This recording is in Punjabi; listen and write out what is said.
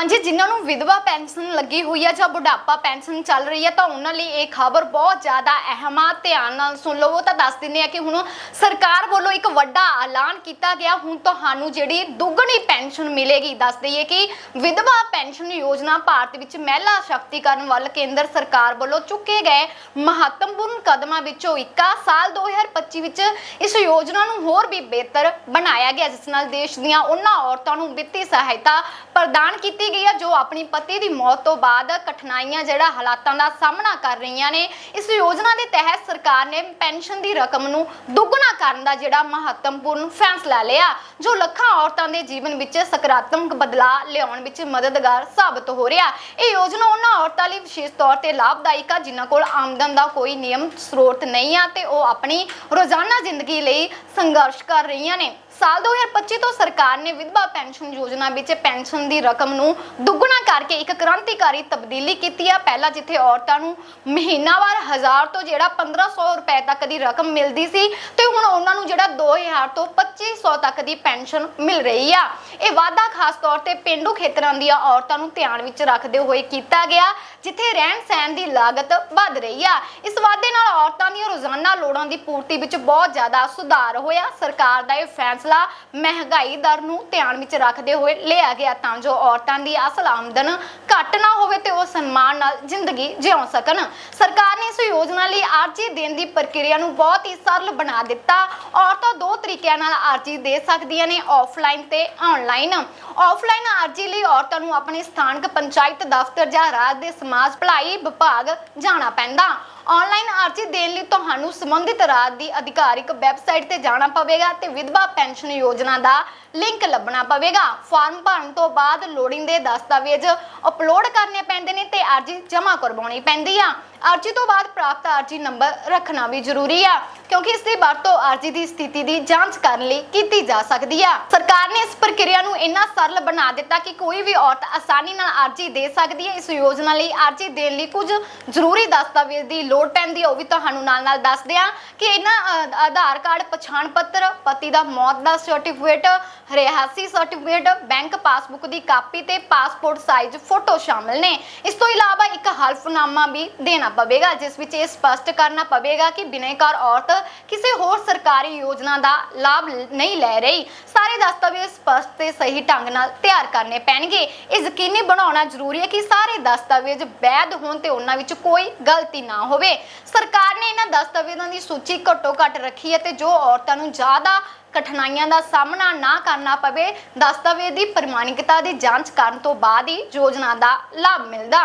ਹਾਂਜੀ, ਜਿਨ੍ਹਾਂ ਨੂੰ ਵਿਧਵਾ ਪੈਨਸ਼ਨ ਲੱਗੀ ਹੋਈ ਹੈ ਜਾਂ ਬੁਢਾਪਾ ਪੈਨਸ਼ਨ ਚੱਲ ਰਹੀ ਹੈ ਤਾਂ ਉਹਨਾਂ ਲਈ ਇਹ ਖਬਰ ਬਹੁਤ ਜ਼ਿਆਦਾ ਅਹਿਮ ਆ। ਧਿਆਨ ਨਾਲ ਸੁਣ ਲਵੋ, ਤਾਂ ਦੱਸ ਦਿੰਦੇ ਆ ਕਿ ਹੁਣ ਸਰਕਾਰ ਵੱਲੋਂ ਇੱਕ ਵੱਡਾ ਐਲਾਨ ਕੀਤਾ ਗਿਆ। ਹੁਣ ਤੁਹਾਨੂੰ ਜਿਹੜੀ ਦੁੱਗਣੀ ਪੈਨਸ਼ਨ ਮਿਲੇਗੀ, ਦੱਸ ਦਈਏ ਕਿ ਵਿਧਵਾ ਪੈਨਸ਼ਨ ਯੋਜਨਾ ਭਾਰਤ ਵਿੱਚ ਮਹਿਲਾ ਸ਼ਕਤੀਕਰਨ ਵੱਲ ਕੇਂਦਰ ਸਰਕਾਰ ਵੱਲੋਂ ਚੁੱਕੇ ਗਏ ਮਹੱਤਵਪੂਰਨ ਕਦਮਾਂ ਵਿੱਚੋਂ ਇੱਕ ਆ। ਸਾਲ 2025 ਵਿੱਚ ਇਸ ਯੋਜਨਾ ਨੂੰ ਹੋਰ ਵੀ ਬਿਹਤਰ ਬਣਾਇਆ ਗਿਆ, ਜਿਸ ਨਾਲ ਦੇਸ਼ ਦੀਆਂ ਉਹਨਾਂ ਔਰਤਾਂ ਨੂੰ ਵਿੱਤੀ ਸਹਾਇਤਾ ਪ੍ਰਦਾਨ ਕੀਤੀ ਗਈ ਹੈ ਜੋ ਆਪਣੀ ਪਤੀ ਦੀ ਮੌਤ ਤੋਂ ਬਾਅਦ ਕਠਿਨਾਈਆਂ ਜਿਹੜਾ ਹਾਲਾਤਾਂ ਦਾ ਸਾਹਮਣਾ ਕਰ ਰਹੀਆਂ ਨੇ। ਇਸ ਯੋਜਨਾ ਦੇ ਤਹਿਤ ਸਰਕਾਰ ਨੇ ਪੈਨਸ਼ਨ ਦੀ ਰਕਮ ਨੂੰ ਦੁੱਗਣਾ ਕਰਨ ਦਾ ਜਿਹੜਾ ਮਹੱਤਵਪੂਰਨ ਫੈਸਲਾ ਲਿਆ, ਜੋ ਲੱਖਾਂ ਔਰਤਾਂ ਦੇ ਜੀਵਨ ਵਿੱਚ ਸਕਾਰਾਤਮਕ ਬਦਲਾਅ ਲਿਆਉਣ ਵਿੱਚ ਮਦਦਗਾਰ ਸਾਬਤ ਹੋ ਰਿਹਾ। ਇਹ ਯੋਜਨਾ ਉਹਨਾਂ ਔਰਤਾਂ ਲਈ ਵਿਸ਼ੇਸ਼ ਤੌਰ ਤੇ ਲਾਭਦਾਇਕ ਆ, ਜਿਨ੍ਹਾਂ ਕੋਲ ਆਮਦਨ ਦਾ ਕੋਈ ਨਿਯਮ ਸਰੋਤ ਨਹੀਂ ਆ ਤੇ ਉਹ ਆਪਣੀ ਰੋਜ਼ਾਨਾ ਜ਼ਿੰਦਗੀ ਲਈ ਸੰਘਰਸ਼ ਕਰ ਰਹੀਆਂ ਨੇ। ਸਾਲ 2025 ਤੋਂ ਸਰਕਾਰ ਨੇ ਵਿਧਵਾ ਪੈਨਸ਼ਨ ਯੋਜਨਾ ਵਿੱਚ ਪੈਨਸ਼ਨ ਦੀ ਰਕਮ ਨੂੰ ਦੁੱਗਣਾ ਕਰਕੇ ਇੱਕ ਕ੍ਰਾਂਤੀਕਾਰੀ ਤਬਦੀਲੀ ਕੀਤੀ ਆ। ਪਹਿਲਾਂ ਜਿੱਥੇ ਔਰਤਾਂ ਨੂੰ ਮਹੀਨਾਵਾਰ 1000 ਤੋਂ ਜਿਹੜਾ 1500 ਰੁਪਏ ਤੱਕ ਦੀ ਰਕਮ ਮਿਲਦੀ ਸੀ, ਤੇ ਹੁਣ ਉਹਨਾਂ ਨੂੰ ਜਿਹੜਾ 2000 ਤੋਂ 2500 ਤੱਕ ਦੀ ਪੈਨਸ਼ਨ ਮਿਲ ਰਹੀ ਆ। ਇਹ ਵਾਅਦਾ ਖਾਸ ਤੌਰ ਤੇ ਪਿੰਡੂ ਖੇਤਰਾਂ ਦੀਆਂ ਔਰਤਾਂ ਨੂੰ ਧਿਆਨ ਵਿੱਚ ਰੱਖਦੇ ਹੋਏ ਕੀਤਾ ਗਿਆ, ਜਿੱਥੇ ਰਹਿਣ ਸਹਿਣ ਦੀ ਲਾਗਤ ਵੱਧ ਰਹੀ ਆ। ਇਸ ਵਾਅਦੇ ਨਾਲ ਔਰਤਾਂ ਦੀਆਂ ਰੋਜ਼ਾਨਾ ਲੋੜਾਂ ਦੀ ਪੂਰਤੀ ਵਿੱਚ ਬਹੁਤ ਜ਼ਿਆਦਾ ਸੁਧਾਰ ਹੋਇਆ। ਸਰਕਾਰ ਦਾ ਇਹ ਫੈਸਲਾ ਮਹਿੰਗਾਈ ਦਰ ਨੂੰ ਧਿਆਨ ਵਿੱਚ ਰੱਖਦੇ ਹੋਏ ਲਿਆ ਗਿਆ ਤਾਂ ਜੋ ਔਰਤਾਂ ਦੀ ਅਸਲ ਆਮਦਨ ਘੱਟ ਨਾ ਹੋਵੇ ਤੇ ਉਹ ਸਨਮਾਨ ਨਾਲ ਜ਼ਿੰਦਗੀ ਜਿਉ ਸਕਣ। ਸਰਕਾਰ ਨੇ ਇਸ ਯੋਜਨਾ ਲਈ ਅਰਜ਼ੀ ਦੇਣ ਦੀ ਪ੍ਰਕਿਰਿਆ ਨੂੰ ਬਹੁਤ ਹੀ ਸਰਲ ਬਣਾ ਦਿੱਤਾ। ਔਰਤਾਂ ਦੋ ਤਰੀਕਿਆਂ ਨਾਲ ਅਰਜ਼ੀ ਦੇ ਸਕਦੀਆਂ ਨੇ ਆਫਲਾਈਨ ਤੇ ਆਨਲਾਈਨ ਆਫਲਾਈਨ ਅਰਜ਼ੀ ਲਈ ਔਰਤਾਂ ਨੂੰ ਆਪਣੇ ਸਥਾਨਕ ਪੰਚਾਇਤ ਦਫ਼ਤਰ ਜਾਂ ਰਾਜ ਦੇ ਸਮਾਜ ਭਲਾਈ ਵਿਭਾਗ ਜਾਣਾ ਪੈਂਦਾ। ਆਨਲਾਈਨ ਅਰਜ਼ੀ ਦੇਣ ਲਈ ਤੁਹਾਨੂੰ ਸੰਬੰਧਿਤ ਰਾਜ ਦੀ ਅਧਿਕਾਰਿਕ ਵੈਬਸਾਈਟ ਤੇ ਜਾਣਾ ਪਵੇਗਾ ਤੇ ਵਿਧਵਾ ਪੈਨਸ਼ਨ ਯੋਜਨਾ ਦਾ ਲਿੰਕ ਲੱਭਣਾ ਪਵੇਗਾ। ਫਾਰਮ ਭਰਨ ਤੋਂ ਬਾਅਦ ਲੋੜੀਂਦੇ ਦਸਤਾਵੇਜ਼ ਅਪਲੋਡ ਕਰਨੇ ਪੈਂਦੇ ਨੇ ਤੇ ਅਰਜ਼ੀ ਜਮ੍ਹਾਂ ਕਰਵਾਉਣੀ ਪੈਂਦੀ ਆ। ਅਰਜ਼ੀ ਤੋਂ ਬਾਅਦ ਪ੍ਰਾਪਤ ਅਰਜ਼ੀ ਨੰਬਰ ਰੱਖਣਾ ਵੀ ਜ਼ਰੂਰੀ ਆ, ਕਿਉਂਕਿ ਇਸ ਦੀ ਵਰਤੋਂ ਅਰਜ਼ੀ ਦੀ ਸਥਿਤੀ ਦੀ ਜਾਂਚ ਕਰਨ ਲਈ ਕੀਤੀ ਜਾ ਸਕਦੀ ਆ। ਸਰਕਾਰ ਨੇ ਇਸ ਪ੍ਰਕਿਰਿਆ ਨੂੰ ਇੰਨਾ ਸਰਲ ਬਣਾ ਦਿੱਤਾ ਕਿ ਕੋਈ ਵੀ ਔਰਤ ਆਸਾਨੀ ਨਾਲ ਅਰਜ਼ੀ ਦੇ ਸਕਦੀ ਹੈ। ਇਸ ਯੋਜਨਾ ਲਈ ਅਰਜ਼ੀ ਦੇਣ ਲਈ ਕੁਝ ਜ਼ਰੂਰੀ ਦਸਤਾਵੇਜ਼ ਦੀ ਲੋੜ ਪੈਂਦੀ ਹੈ ਉਹ ਵੀ ਤੁਹਾਨੂੰ ਨਾਲ ਨਾਲ ਦੱਸਦੇ ਆ ਕਿ ਇਹਨਾਂ ਅ, ਆਧਾਰ ਕਾਰਡ ਪਛਾਣ ਪੱਤਰ ਪਤੀ ਦਾ ਮੌਤ ਦਾ ਸਰਟੀਫਿਕੇਟ ਰਿਹਾਸੀ ਸਰਟੀਫਿਕੇਟ ਬੈਂਕ ਪਾਸਬੁੱਕ ਦੀ ਕਾਪੀ ਤੇ ਪਾਸਪੋਰਟ ਸਾਈਜ਼ ਫੋਟੋ ਸ਼ਾਮਲ ਨੇ। ਇਸ ਤੋਂ ਇਲਾਵਾ ਇੱਕ ਹਲਫਨਾਮਾ ਵੀ ਦੇਣਾ ਪਵੇਗਾ ਜਿਸ ਵਿੱਚ ਇਹ ਸਪਸ਼ਟ ਕਰਨਾ ਪਵੇਗਾ ਕਿ ਬਿਨੈਕਾਰ ਔਰਤ ਕਿਸੇ ਹੋਰ ਸਰਕਾਰੀ ਯੋਜਨਾ ਦਾ ਲਾਭ ਨਹੀਂ ਲੈ ਰਹੀ। ਸਾਰੇ ਦਸਤਾਵੇਜ਼ ਸਪਸ਼ਟ ਤੇ ਸਹੀ ਢੰਗ ਨਾਲ ਤਿਆਰ ਕਰਨੇ ਪੈਣਗੇ। ਇਹ ਯਕੀਨੀ ਬਣਾਉਣਾ ਜ਼ਰੂਰੀ ਹੈ ਕਿ ਸਾਰੇ ਦਸਤਾਵੇਜ਼ ਵੈਧ ਹੋਣ ਤੇ ਉਹਨਾਂ ਵਿੱਚ ਕੋਈ ਗਲਤੀ ਨਾ ਹੋਵੇ। ਹੋਵੇ। ਸਰਕਾਰ ਨੇ ਇਹਨਾਂ ਦਸਤਾਵੇਜ਼ਾਂ ਦੀ ਸੂਚੀ ਘੱਟੋ ਘੱਟ ਰੱਖੀ ਹੈ ਤੇ ਜੋ ਔਰਤਾਂ ਨੂੰ ਜ਼ਿਆਦਾ ਕਠਿਨਾਈਆਂ ਦਾ ਸਾਹਮਣਾ ਨਾ ਕਰਨਾ ਪਵੇ, ਦਸਤਾਵੇਜ਼ ਦੀ ਪ੍ਰਮਾਣਿਕਤਾ ਦੀ ਜਾਂਚ ਕਰਨ ਤੋਂ ਬਾਅਦ ਹੀ ਯੋਜਨਾ ਦਾ ਲਾਭ ਮਿਲਦਾ।